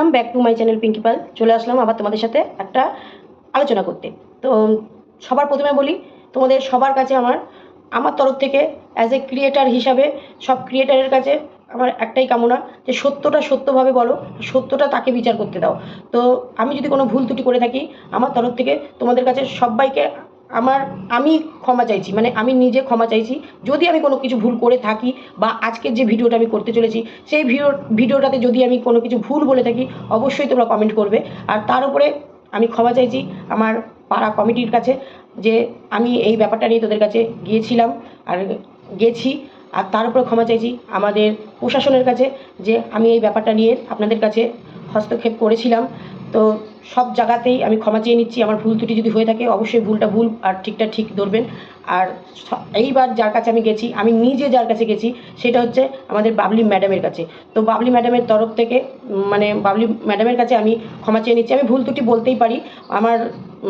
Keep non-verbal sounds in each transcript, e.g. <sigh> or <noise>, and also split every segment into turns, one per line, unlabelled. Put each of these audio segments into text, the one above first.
Welcome back to my channel Pinki Pal. চলে আসলাম আবার তোমাদের সাথে একটা আলোচনা করতে। তো সবার প্রথমে বলি, তোমাদের সবার কাছে আমার আমার তরফ থেকে অ্যাজ এ ক্রিয়েটার হিসাবে, সব ক্রিয়েটারের কাছে আমার একটাই কামনা যে সত্যটা সত্যভাবে বলো, সত্যটা তাকে বিচার করতে দাও। তো আমি যদি কোনো ভুল ত্রুটি করে থাকি, আমার তরফ থেকে তোমাদের কাছে সবাইকে আমার, আমি ক্ষমা চাইছি মানে আমি নিজে ক্ষমা চাইছি। যদি আমি কোনো কিছু ভুল করে থাকি বা আজকের যে ভিডিওটা আমি করতে চলেছি, সেই ভিডিও, ভিডিওটাতে যদি আমি কোনো কিছু ভুল বলে থাকি, অবশ্যই তোমরা কমেন্ট করবে। আর তার উপরে আমি ক্ষমা চাইছি আমার পাড়া কমিটির কাছে যে আমি এই ব্যাপারটা নিয়ে তোদের কাছে গিয়েছিলাম আর গেছি। আর তার উপরে ক্ষমা চাইছি আমাদের প্রশাসনের কাছে যে আমি এই ব্যাপারটা নিয়ে আপনাদের কাছে হস্তক্ষেপ করেছিলাম। তো সব জায়গাতেই আমি ক্ষমা চেয়ে নিচ্ছি। আমার ভুল ত্রুটি যদি হয়ে থাকে, অবশ্যই ভুলটা ভুল আর ঠিকটা ঠিক ধরবেন। আর এইবার যার কাছে আমি গেছি, আমি নিজে যার কাছে গেছি, সেটা হচ্ছে আমাদের বাবলি ম্যাডামের কাছে। তো বাবলি ম্যাডামের তরফ থেকে মানে বাবলি ম্যাডামের কাছে আমি ক্ষমা চেয়ে নিচ্ছি। আমি ভুল ত্রুটি বলতেই পারি। আমার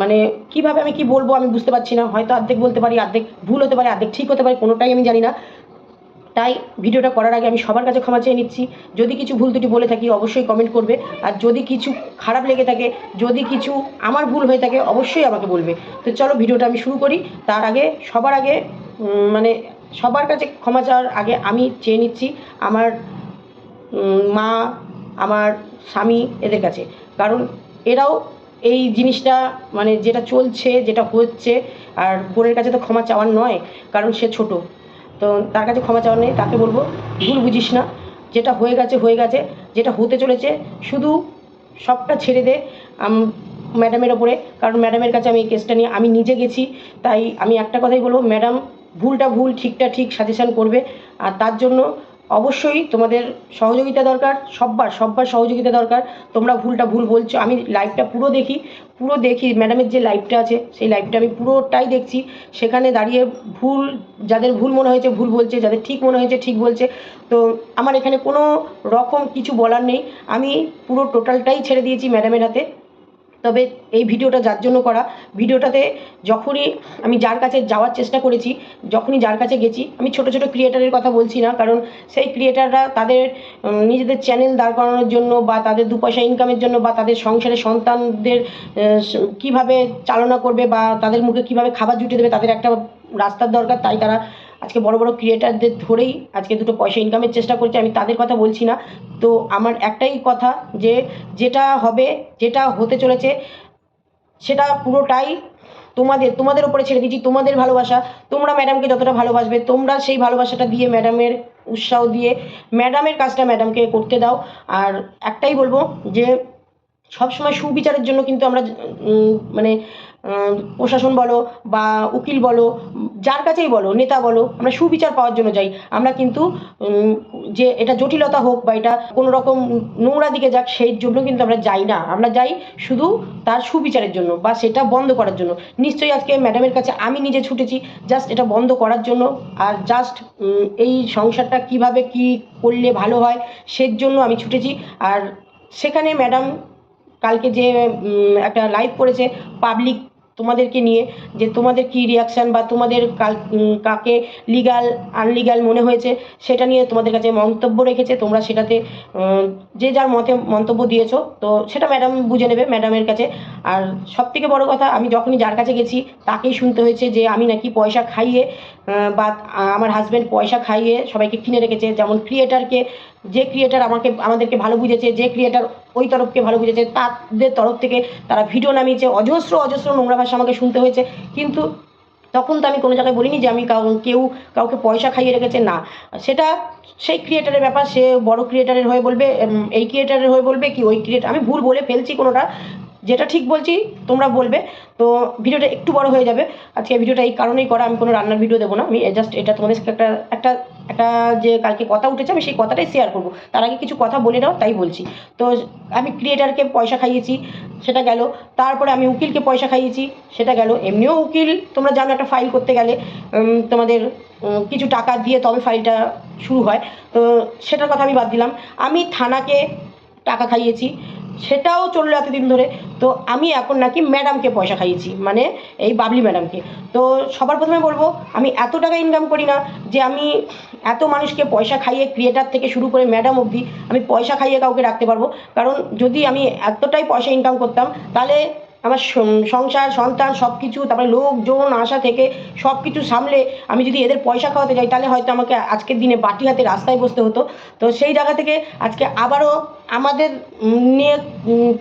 মানে কীভাবে আমি কি বলব আমি বুঝতে পারছি না। হয়তো অর্ধেক বলতে পারি, অর্ধেক ভুল হতে পারে, অর্ধেক ঠিক হতে পারে, কোনোটাই আমি জানি না। তাই ভিডিওটা করার আগে আমি সবার কাছে ক্ষমা চেয়ে নিচ্ছি। যদি কিছু ভুল ত্রুটি বলে থাকি, অবশ্যই কমেন্ট করবে। আর যদি কিছু খারাপ লেগে থাকে, যদি কিছু আমার ভুল হয়ে থাকে, অবশ্যই আমাকে বলবে। তো চলো ভিডিওটা আমি শুরু করি। তার আগে, সবার আগে মানে সবার কাছে ক্ষমা চাওয়ার আগে আমি চেয়ে নিচ্ছি আমার মা, আমার স্বামী এদের কাছে। কারণ এরাও এই জিনিসটা মানে যেটা চলছে, যেটা হচ্ছে, আর বোনের কাছে তো ক্ষমা চাওয়ার নয়, কারণ সে ছোট। তো তার কাছে ক্ষমা চাওয়ার নেই, তাকে বলব, ভুল বুঝিস না। যেটা হয়ে গেছে হয়ে গেছে, যেটা হতে চলেছে, শুধু সবটা ছেড়ে দে ম্যাডামের ওপরে। কারণ ম্যাডামের কাছে আমি এই কেসটা নিয়ে, আমি নিজে গেছি, তাই আমি একটা কথাই বলব ম্যাডাম ভুলটা ভুল, ঠিকটা ঠিক সাজেশান করবে। আর তার জন্য অবশ্যই তোমাদের সহযোগিতা দরকার, সব্বার সব্বার সহযোগিতা দরকার। তোমরা ভুলটা ভুল বলছো, আমি লাইভটা পুরো দেখি পুরো দেখি ম্যাডামের যে লাইভটা আছে, সেই লাইভটা আমি পুরোটাই দেখছি। সেখানে দাঁড়িয়ে ভুল, যাদের ভুল মনে হয়েছে ভুল বলছে, যাদের ঠিক মনে হয়েছে ঠিক বলছে। তো আমার এখানে কোনো রকম কিছু বলার নেই। আমি পুরো টোটালটাই ছেড়ে দিয়েছি ম্যাডামের হাতে। তবে এই ভিডিওটা যার জন্য করা, ভিডিওটাতে যখনই আমি যার কাছে যাওয়ার চেষ্টা করেছি, যখনই যার কাছে গেছি, আমি ছোট ছোট ক্রিয়েটারের কথা বলছি না, কারণ সেই ক্রিয়েটাররা তাদের নিজেদের চ্যানেল দাঁড় করানোর জন্য বা তাদের দু পয়সা ইনকামের জন্য বা তাদের সংসারে সন্তানদের কীভাবে চালনা করবে বা তাদের মুখে কীভাবে খাবার জুটে দেবে, তাদের একটা রাস্তার দরকার, তাই তারা আজকে বড় বড় ক্রিয়েটারদের ধরেই আজকে দুটো পয়সা ইনকামের চেষ্টা করছে, আমি তাদের কথা বলছি না। তো আমার একটাই কথা যে, যেটা হবে, যেটা হতে চলেছে, সেটা পুরোটাই তোমাদের তোমাদের উপরে ছেড়ে দিচ্ছি, তোমাদের ভালোবাসা। তোমরা ম্যাডামকে যতটা ভালোবাসবে, তোমরা সেই ভালোবাসাটা দিয়ে ম্যাডামের উৎসাহ দিয়ে ম্যাডামের কাজটা ম্যাডামকে করতে দাও। আর একটাই বলব যে, সবসময় সুবিচারের জন্য কিন্তু আমরা মানে প্রশাসন বলো বা উকিল বলো যার কাছেই বলো, নেতা বলো, আমরা সুবিচার পাওয়ার জন্য যাই। আমরা কিন্তু যে এটা জটিলতা হোক বা এটা কোনো রকম নোংরা দিকে যাক, সেই জন্য কিন্তু আমরা যাই না। আমরা যাই শুধু তার সুবিচারের জন্য বা সেটা বন্ধ করার জন্য। নিশ্চয়ই আজকে ম্যাডামের কাছে আমি নিজে ছুটেছি জাস্ট এটা বন্ধ করার জন্য। আর জাস্ট এই সংসারটা কীভাবে কি করলে ভালো হয়, সের জন্য আমি ছুটেছি। আর সেখানে ম্যাডাম কালকে যে একটা লাইভ করেছে পাবলিক তোমাদেরকে নিয়ে যে তোমাদের কি রিয়াকশান বা তোমাদের কাকে লিগাল আনলিগাল মনে হয়েছে সেটা নিয়ে তোমাদের কাছে মন্তব্য রেখেছে। তোমরা সেটাতে যে যার মতে মন্তব্য দিয়েছ, তো সেটা ম্যাডাম বুঝে নেবে ম্যাডামের কাছে। আর সব থেকে বড় কথা, আমি যখনই যার কাছে গেছি, তাকেই শুনতে হয়েছে যে আমি নাকি পয়সা খাইয়ে বা আমার হাজব্যান্ড পয়সা খাইয়ে সবাইকে কিনে রেখেছে। যেমন ক্রিয়েটারকে যে ক্রিয়েটার আমাকে, আমাদেরকে ভালো বুঝেছে, যে ক্রিয়েটার ওই তরফকে ভালো বুঝেছে, তাদের তরফ থেকে তারা ভিডিও নামিয়েছে, অজস্র অজস্র নোংরা ভাষা আমাকে শুনতে হয়েছে। কিন্তু তখন তো আমি কোনো জায়গায় বলিনি যে আমি কাউ, কেউ কাউকে পয়সা খাইয়ে রেখেছে, না। সেটা সেই ক্রিয়েটারের ব্যাপার, সে বড় ক্রিয়েটারের হয়ে বলবে এই ক্রিয়েটারের হয়ে বলবে কি ওই ক্রিয়েটার আমি ভুল বলে ফেলছি কোনোটা যেটা ঠিক বলছি, তোমরা বলবে। তো ভিডিওটা একটু বড় হয়ে যাবে। আজকে ভিডিওটা এই কারণেই করা, আমি কোনো রান্নার ভিডিও দেবো না। আমি জাস্ট এটা তোমাদের একটা একটা একটা যে কালকে কথা উঠেছে, আমি সেই কথাটাই শেয়ার করব। তার আগে কিছু কথা বলে নাও, তাই বলছি। তো আমি ক্রিয়েটারকে পয়সা খাইয়েছি, সেটা গেল। তারপরে আমি উকিলকে পয়সা খাইয়েছি, সেটা গেল। এমনিও উকিল, তোমরা জানো একটা ফাইল করতে গেলে তোমাদের কিছু টাকা দিয়ে তবে ফাইলটা শুরু হয়। তো সেটার কথা আমি বাদ দিলাম। আমি থানাকে টাকা খাইয়েছি, সেটাও চলল এতদিন ধরে। তো আমি এখন নাকি ম্যাডামকে পয়সা খাইয়েছি মানে এই বাবলি ম্যাডামকে তো সবার প্রথমে বলব, আমি এত টাকা ইনকাম করি না যে আমি এত মানুষকে পয়সা খাইয়ে ক্রিয়েটার থেকে শুরু করে ম্যাডাম অবধি আমি পয়সা খাইয়ে কাউকে রাখতে পারব। কারণ যদি আমি এতটাই পয়সা ইনকাম করতাম, তাহলে আমার সংসার, সন্তান সব কিছু তারপরে লোকজন আসা থেকে সব কিছু সামলে আমি যদি এদের পয়সা খাওয়াতে যাই, তাহলে হয়তো আমাকে আজকের দিনে বাটি হাতে রাস্তায় বসতে হতো। তো সেই জায়গা থেকে আজকে আবারও আমাদের নিয়ে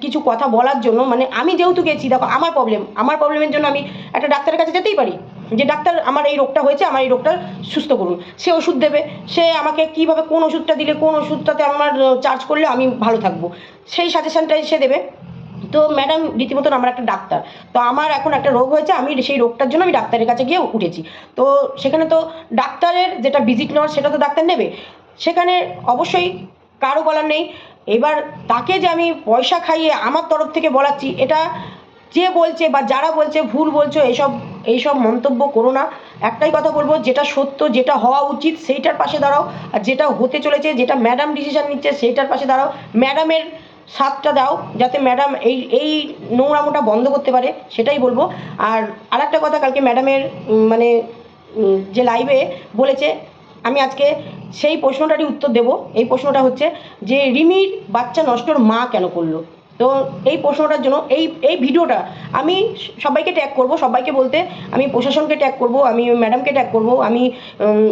কিছু কথা বলার জন্য মানে আমি যেহেতু গেছি, দেখো আমার প্রবলেম আমার প্রবলেমের জন্য আমি একটা ডাক্তারের কাছে যেতেই পারি। যে ডাক্তার, আমার এই রোগটা হয়েছে, আমার এই রোগটা সুস্থ করুন। সে ওষুধ দেবে, সে আমাকে কীভাবে কোন ওষুধটা দিলে, কোন ওষুধটাতে আমার চার্জ করলে আমি ভালো থাকব। সেই সাজেশনটাই সে দেবে। তো ম্যাডাম রীতিমতন আমার একটা ডাক্তার। তো আমার এখন একটা রোগ হয়েছে, আমি সেই রোগটার জন্য আমি ডাক্তারের কাছে গিয়ে উঠেছি। তো সেখানে তো ডাক্তারের যেটা ভিজিট নেওয়ার, সেটা তো ডাক্তার নেবে। সেখানে অবশ্যই কারও বলার নেই। এবার তাকে যে আমি পয়সা খাইয়ে আমার তরফ থেকে বলাচ্ছি, এটা যে বলছে বা যারা বলছে, ভুল বলছো এইসব এইসব মন্তব্য করো না। একটাই কথা বলব, যেটা সত্য, যেটা হওয়া উচিত, সেইটার পাশে দাঁড়াও। আর যেটা হতে চলেছে, যেটা ম্যাডাম ডিসিশন নিচ্ছে, সেইটার পাশে দাঁড়াও। ম্যাডামের সাথটা দাও যাতে ম্যাডাম এই এই নোংরামোটা বন্ধ করতে পারে, সেটাই বলব। আর আর একটা কথা, কালকে ম্যাডামের মানে যে লাইভে বলেছে, আমি আজকে সেই প্রশ্নটারই উত্তর দেব। এই প্রশ্নটা হচ্ছে যে, রিমির বাচ্চা নষ্টর মা কেন করল? তো এই প্রশ্নটার জন্য, এই এই ভিডিওটা আমি সবাইকে ট্যাগ করব, সবাইকে বলতে আমি প্রশাসনকে ট্যাগ করব, আমি ম্যাডামকে ট্যাগ করব, আমি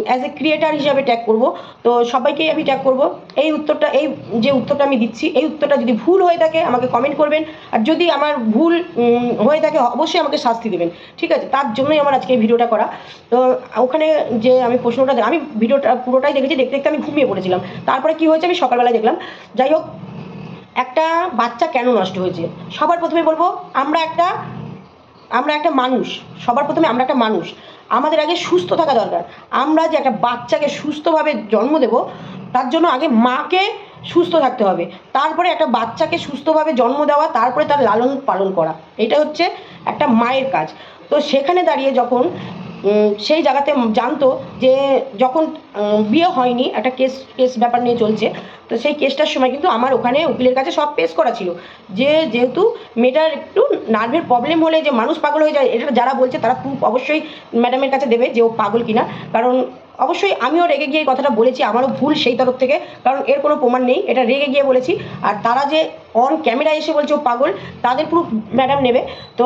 অ্যাজ এ ক্রিয়েটার হিসাবে ট্যাগ করব। তো সবাইকেই আমি ট্যাগ করব। এই উত্তরটা, এই যে উত্তরটা আমি দিচ্ছি, এই উত্তরটা যদি ভুল হয়ে থাকে আমাকে কমেন্ট করবেন। আর যদি আমার ভুল হয়ে থাকে, অবশ্যই আমাকে শাস্তি দেবেন। ঠিক আছে? তার জন্যই আমার আজকে এই ভিডিওটা করা। তো ওখানে যে আমি প্রশ্নটা, আমি ভিডিওটা পুরোটাই দেখেছি, দেখতে দেখতে আমি ঘুমিয়ে পড়েছিলাম। তারপরে কি হয়েছে আমি সকালবেলায় দেখলাম। যাই হোক একটা বাচ্চা কেন নষ্ট হয়েছে? সবার প্রথমে বলব, আমরা একটা আমরা একটা মানুষ। সবার প্রথমে আমরা একটা মানুষ। আমাদের আগে সুস্থ থাকা দরকার। আমরা যে একটা বাচ্চাকে সুস্থভাবে জন্ম দেব, তার জন্য আগে মাকে সুস্থ থাকতে হবে। তারপরে একটা বাচ্চাকে সুস্থভাবে জন্ম দেওয়া, তারপরে তার লালন পালন করা। এটা হচ্ছে একটা মায়ের কাজ। তো সেখানে দাঁড়িয়ে যখন সেই জায়গাতে জানতো যে যখন বিয়ে হয়নি, একটা কেস কেস ব্যাপার নিয়ে চলছে তো সেই কেসটার সময় কিন্তু আমার ওখানে উকিলের কাছে সব পেশ করা ছিল। যে যেহেতু মেয়েটার একটু নার্ভের প্রবলেম হলে যে মানুষ পাগল হয়ে যায়, এটা যারা বলছে তারা প্রুফ অবশ্যই ম্যাডামের কাছে দেবে যে ও পাগল কিনা। কারণ অবশ্যই আমিও রেগে গিয়ে এই কথাটা বলেছি, আমারও ভুল সেই তরফ থেকে, কারণ এর কোনো প্রমাণ নেই, এটা রেগে গিয়ে বলেছি। আর তারা যে অন ক্যামেরা এসে বলছে ও পাগল, তাদের প্রুফ ম্যাডাম নেবে। তো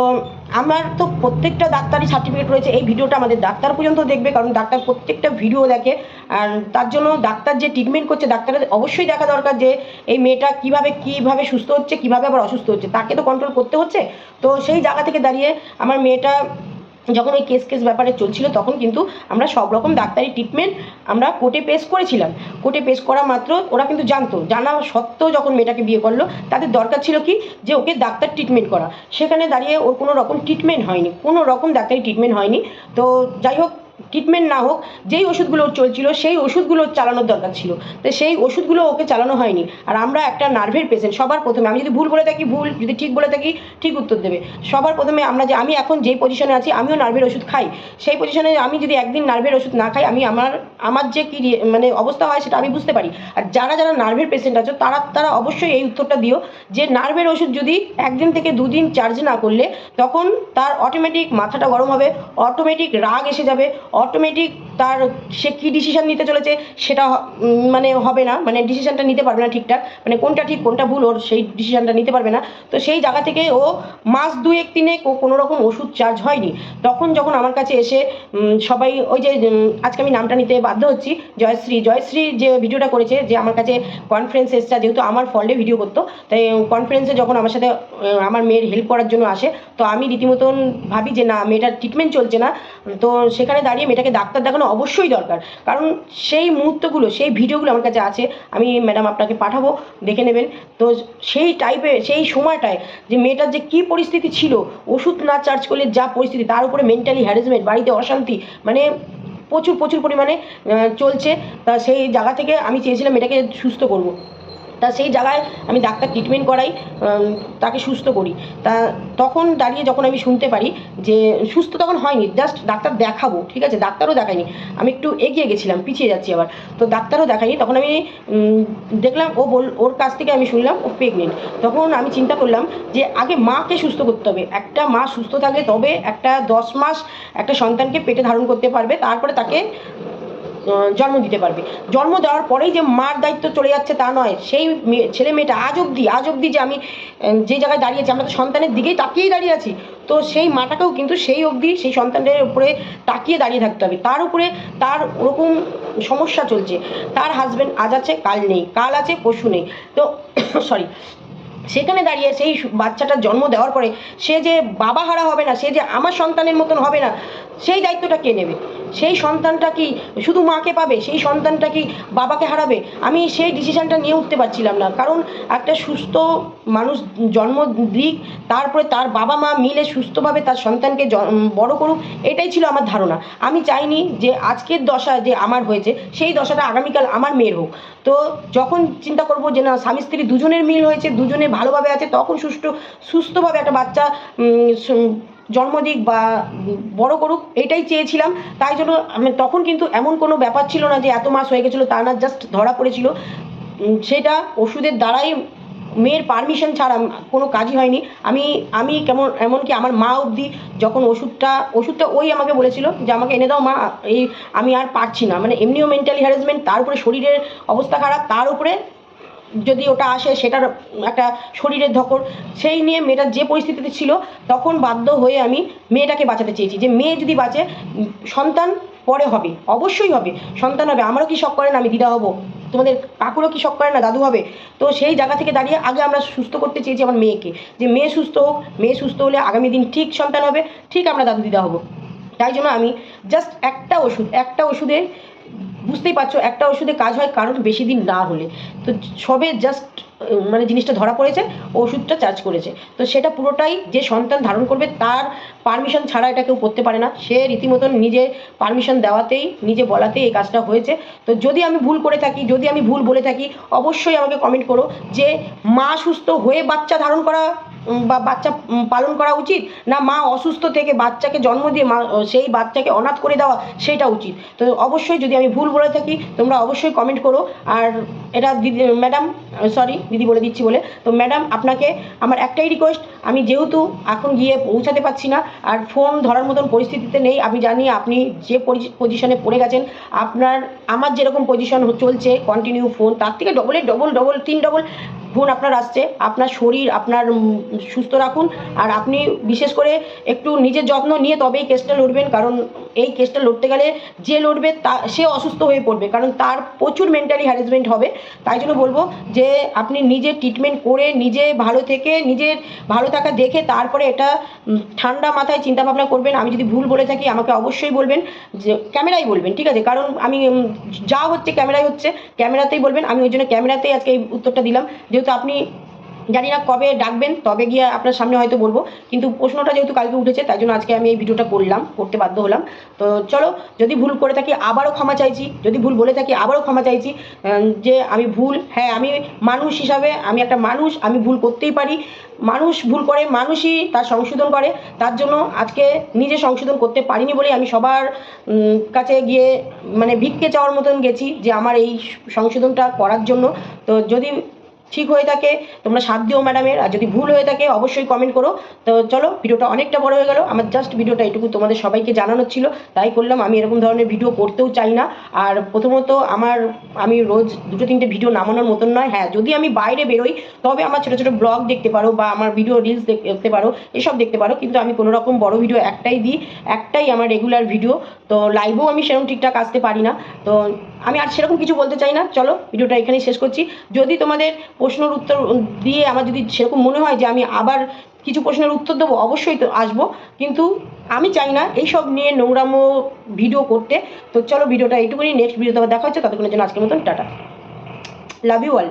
আমার তো প্রত্যেকটা ডাক্তারি সার্টিফিকেট রয়েছে, এই ভিডিওটা আমাদের ডাক্তার পর্যন্ত দেখবে, কারণ ডাক্তার প্রত্যেকটা ভিডিও দেখে। আর তার জন্য ডাক্তার যে ট্রিটমেন্ট করছে, ডাক্তারের অবশ্যই দেখা দরকার যে এই মেয়েটা কীভাবে কীভাবে সুস্থ হচ্ছে, কীভাবে আবার অসুস্থ হচ্ছে, তাকে তো কন্ট্রোল করতে হচ্ছে। তো সেই জায়গা থেকে দাঁড়িয়ে আমার মেয়েটা যখন ওই কেস কেস ব্যাপারে চলছিল, তখন কিন্তু আমরা সব রকম ডাক্তারি ট্রিটমেন্ট আমরা কোর্টে পেশ করেছিলাম। কোর্টে পেশ করা মাত্র ওরা কিন্তু জানতো। জানা সত্ত্বেও যখন মেয়েটাকে বিয়ে করল, তাদের দরকার ছিল কি? যে ওকে ডাক্তার ট্রিটমেন্ট করা। সেখানে দাঁড়িয়ে ওর কোনো রকম ট্রিটমেন্ট হয়নি। কোনো রকম ডাক্তারি ট্রিটমেন্ট হয়নি। তো যাই হোক ট্রিটমেন্ট না হোক, যেই ওষুধগুলো চলছিল, সেই ওষুধগুলো চালানোর দরকার ছিল। তো সেই ওষুধগুলো ওকে চালানো হয়নি। আর আমরা একটা নার্ভের পেশেন্ট সবার প্রথমে, আমি যদি ভুল বলে থাকি, ভুল, যদি ঠিক বলে থাকি, ঠিক উত্তর দেবে। সবার প্রথমে আমরা যে, আমি এখন যেই পজিশনে আছি, আমিও নার্ভের ওষুধ খাই। সেই পজিশনে আমি যদি একদিন নার্ভের ওষুধ না খাই, আমি আমার আমার যে কী মানে অবস্থা হয় সেটা আমি বুঝতে পারি। আর যারা যারা নার্ভের পেশেন্ট আছে, তারা তারা অবশ্যই এই উত্তরটা দিও যে, নার্ভের ওষুধ যদি একদিন থেকে দুদিন চার্জ না করলে, তখন তার অটোমেটিক মাথাটা গরম হবে অটোমেটিক রাগ এসে যাবে অটোমেটিক তার সে কী ডিসিশন নিতে চলেছে সেটা মানে হবে না মানে ডিসিশনটা নিতে পারবে না ঠিকঠাক মানে কোনটা ঠিক, কোনটা ভুল, ওর সেই ডিসিশনটা নিতে পারবে না। তো সেই জায়গা থেকে ও মাস দুয়েক ও কোনো রকম ওষুধ চার্জ হয়নি। তখন যখন আমার কাছে এসে সবাই ওই যে আজকে আমি নামটা নিতে বাধ্য হচ্ছি, জয়শ্রী জয়শ্রী যে ভিডিওটা করেছে, যে আমার কাছে কনফারেন্স এসটা যেহেতু আমার ফল্ডে ভিডিও করতো, তাই কনফারেন্সে যখন আমার সাথে আমার মেয়ের হেল্প করার জন্য আসে, তো আমি রীতিমতন ভাবি যে না, মেয়েটার ট্রিটমেন্ট চলছে না। তো সেখানে দাঁড়িয়ে মেয়েটাকে ডাক্তার দেখানো অবশ্যই দরকার। কারণ সেই মুহূর্তগুলো, সেই ভিডিওগুলো আমার কাছে আছে, আমি ম্যাডাম আপনাকে পাঠাবো, দেখে নেবেন। তো সেই টাইপের সেই সময়টায় যে মেয়েটার যে কী পরিস্থিতি ছিল, ওষুধ না চার্জ করলে যা পরিস্থিতি, তার উপরে মেন্টালি হ্যারাসমেন্ট বাড়িতে অশান্তি মানে প্রচুর প্রচুর পরিমাণে চলছে। তা সেই জায়গা থেকে আমি চেয়েছিলাম মেয়েটাকে সুস্থ করব। তা সেই জায়গায় আমি ডাক্তার ট্রিটমেন্ট করাই তাকে সুস্থ করি। তা তখন দাঁড়িয়ে যখন আমি শুনতে পারি যে সুস্থ তখন হয়নি জাস্ট ডাক্তার দেখাবো, ঠিক আছে? ডাক্তারও দেখায়নি। আমি একটু এগিয়ে গেছিলাম, পিছিয়ে যাচ্ছি আবার। তো ডাক্তারও দেখায়নি। তখন আমি দেখলাম ও বল, ওর কাছ থেকে আমি শুনলাম ও প্রেগনেন্ট তখন আমি চিন্তা করলাম যে আগে মাকে সুস্থ করতে হবে। একটা মা সুস্থ থাকলে তবে একটা দশ মাস একটা সন্তানকে পেটে ধারণ করতে পারবে, তারপরে তাকে জন্ম দিতে পারবে। জন্ম দেওয়ার পরেই যে মার দায়িত্ব চলে যাচ্ছে তা নয়। সেই ছেলে মেয়েটা আজ অবধি আজ অবধি যে আমি যে জায়গায় দাঁড়িয়েছি, আমরা তো সন্তানের দিকেই তাকিয়েই দাঁড়িয়ে আছি। তো সেই মাটাকেও কিন্তু সেই অবধি সেই সন্তানের উপরে তাকিয়ে দাঁড়িয়ে থাকতে হবে। তার উপরে তার ওরকম সমস্যা চলছে। তার হাজবেন্ড আজ আছে, কাল নেই। কাল আছে পশু নেই। তো <coughs> সরি সেখানে দাঁড়িয়ে সেই বাচ্চাটার জন্ম দেওয়ার পরে সে যে বাবা হারা হবে না, সে যে আমার সন্তানের মতন হবে না সেই দায়িত্বটা কে নেবে? সেই সন্তানটা কি শুধু মাকে পাবে? সেই সন্তানটা কি বাবাকে হারাবে? আমি সেই ডিসিশনটা নিয়ে উঠতে পারছিলাম না। কারণ একটা সুস্থ মানুষ জন্ম দিক, তারপরে তার বাবা মা মিলে সুস্থভাবে তার সন্তানকে বড় করুক, এটাই ছিল আমার ধারণা। আমি চাইনি যে আজকের দশা যে আমার হয়েছে, সেই দশাটা আগামীকাল আমার মেয়ের হোক। তো যখন চিন্তা করব যে না, স্বামী স্ত্রী দুজনের মিল হয়েছে, দুজনে ভালোভাবে আছে, তখন সুস্থ সুস্থভাবে একটা বাচ্চা জন্ম দিক বা বড় করুক, এটাই চেয়েছিলাম। তাই জন্য আমি, তখন কিন্তু এমন কোনো ব্যাপার ছিল না যে এত মাস হয়ে গেছিল, তা না জাস্ট ধরা পড়েছিল। সেটা ওষুধের দ্বারাই মেয়ের পারমিশন ছাড়া কোনো কাজই হয়নি। আমি আমি কেমন, এমনকি আমার মা অবধি যখন ওষুধটা ওষুধটা ওই আমাকে বলেছিল যে, আমাকে এনে দাও মা, এই আমি আর পারছি না। মানে এমনিও মেন্টালি হ্যারাসমেন্ট তার উপরে শরীরের অবস্থা খারাপ, তার উপরে যদি ওটা আসে, সেটার একটা শরীরের ধকর সেই নিয়ে মেয়েটার যে পরিস্থিতিতে ছিল, তখন বাধ্য হয়ে আমি মেয়েটাকে বাঁচাতে চেয়েছি। যে মেয়ে যদি বাঁচে, সন্তান পরে হবে, অবশ্যই হবে, সন্তান হবে। আমারও কি শখ করে না আমি দিদা হব? তোমাদের কাকুরও কি শখ করে না দাদু হবে? তো সেই জায়গা থেকে দাঁড়িয়ে আগে আমরা সুস্থ করতে চেয়েছি আমার মেয়েকে। যে মেয়ে সুস্থ হোক, মেয়ে সুস্থ হলে আগামী দিন ঠিক সন্তান হবে, ঠিক আমরা দাদু দিদা হব। তাই জন্য আমি জাস্ট একটা ওষুধ, একটা ওষুধে বুঝতেই পারছ, একটা ওষুধে কাজ হয় কারণ বেশি দিন না হলে। তো সবে জাস্ট মানে জিনিসটা ধরা পড়েছে, ওষুধটা চার্জ করেছে। তো সেটা পুরোটাই যে সন্তান ধারণ করবে তার পারমিশন ছাড়া এটা কেউ করতে পারে না। সে রীতিমতন নিজে পারমিশন দেওয়াতেই, নিজে বলাতেই এই কাজটা হয়েছে। তো যদি আমি ভুল করে থাকি, যদি আমি ভুল বলে থাকি, অবশ্যই আমাকে কমেন্ট করো যে মা সুস্থ হয়ে বাচ্চা ধারণ করা বা বাচ্চা পালন করা উচিত? না মা অসুস্থ থেকে বাচ্চাকে জন্ম দিয়ে মা সেই বাচ্চাকে অনাথ করে দেওয়া সেটা উচিত? তো অবশ্যই যদি আমি ভুল বলে থাকি, তোমরা অবশ্যই কমেন্ট করো। আর এটা দিদি ম্যাডাম সরি দিদি বলে দিচ্ছি বলে। তো ম্যাডাম আপনাকে আমার একটাই রিকোয়েস্ট আমি যেহেতু এখন গিয়ে পৌঁছাতে পারছি না, আর ফোন ধরার মতন পরিস্থিতিতে নেই, আমি জানি আপনি যে পজিশনে পড়ে গেছেন, আপনার, আমার যেরকম পজিশন চলছে কন্টিনিউ ফোন তার থেকে ডবলের ডবল ডবল তিন ডবল ফোন আপনার আসছে, আপনার শরীর, আপনার সুস্থ রাখুন। আর আপনি বিশেষ করে একটু নিজের যত্ন নিয়ে তবেই কেসটা লড়বেন, কারণ এই কেসটা লড়তে গেলে যে লড়বে তা, সে অসুস্থ হয়ে পড়বে। কারণ তার প্রচুর মেন্টালি হ্যারাসমেন্ট হবে। তাই জন্য বলব যে, আপনি নিজে ট্রিটমেন্ট করে নিজে ভালো থেকে নিজের ভালো থাকা দেখে তারপরে এটা ঠান্ডা মাথায় চিন্তা ভাবনা করবেন। আমি যদি ভুল বলে থাকি, আমাকে অবশ্যই বলবেন যে, ক্যামেরাই বলবেন, ঠিক আছে? কারণ আমি যা হচ্ছে ক্যামেরাই হচ্ছে, ক্যামেরাতেই বলবেন। আমি ওই জন্য ক্যামেরাতেই আজকে এই উত্তরটা দিলাম। যেহেতু আপনি জানি না কবে ডাকবেন, তবে গিয়ে আপনার সামনে হয়তো বলব। কিন্তু প্রশ্নটা যেহেতু কালকে উঠেছে, তাই জন্য আজকে আমি এই ভিডিওটা করলাম, করতে বাধ্য হলাম। তো চলো, যদি ভুল করে থাকি আবারও ক্ষমা চাইছি, যদি ভুল বলে থাকি আবারও ক্ষমা চাইছি যে আমি ভুল হ্যাঁ আমি মানুষ হিসাবে, আমি একটা মানুষ, আমি ভুল করতেই পারি। মানুষ ভুল করে, মানুষই তার সংশোধন করে। তার জন্য আজকে নিজে সংশোধন করতে পারিনি বলে আমি সবার কাছে গিয়ে মানে ভিক্ষে চাওয়ার মতন গেছি যে আমার এই সংশোধনটা করার জন্য। তো যদি ঠিক হয়ে থাকে, তোমরা সাথ দিও ম্যাডামের আর যদি ভুল হয়ে থাকে, অবশ্যই কমেন্ট করো। তো চলো, ভিডিওটা অনেকটা বড় হয়ে গেল। আমার জাস্ট ভিডিওটা এটুকু তোমাদের সবাইকে জানানোর ছিল। তাই করলাম, আমি এরকম ধরনের ভিডিও করতেও চাই না। আর প্রথমত আমার, আমি রোজ দুটো তিনটে ভিডিও নামানোর মতন নয়। হ্যাঁ যদি আমি বাইরে বেরোই, তবে আমার ছোটো ছোটো ব্লগ দেখতে পারো বা আমার ভিডিও রিলস দেখতে পারো, এসব দেখতে পারো। কিন্তু আমি কোনো রকম বড় ভিডিও একটাই দিই, একটাই আমার রেগুলার ভিডিও। তো লাইভেও আমি সেরকম ঠিকঠাক আসতে পারি না। তো আমি আর সেরকম কিছু বলতে চাই না। চলো, ভিডিওটা এখানেই শেষ করছি। যদি তোমাদের প্রশ্নের উত্তর দিয়ে আমার যদি সেরকম মনে হয় যে আমি আবার কিছু প্রশ্নের উত্তর দেবো, অবশ্যই তো আসব। কিন্তু আমি চাই না এইসব নিয়ে নোংরামো ভিডিও করতে। তো চলো, ভিডিওটা এইটুকুনি। নেক্সট ভিডিও তোমার দেখা হচ্ছে। ততক্ষণের জন্য আজকের মতন, টাটা। Love you all